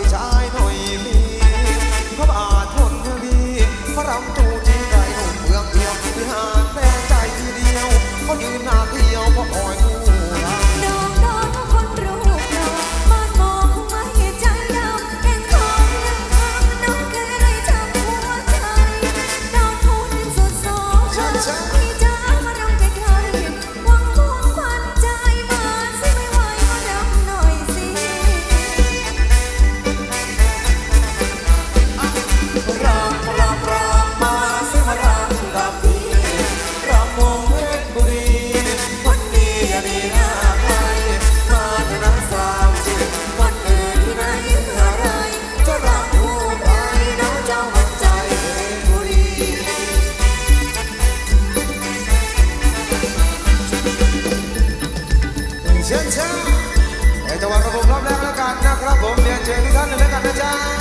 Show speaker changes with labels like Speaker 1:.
Speaker 1: ผู้ชายหน่อยมีพระบาทคนดีพระรำตัว เชิญเชิ
Speaker 2: ญไอ้
Speaker 1: ตะวันระบบรอบแรกแล้วกันนะครับผมเรียนเชิญทุกท่านเลยแกันนะจ๊ะ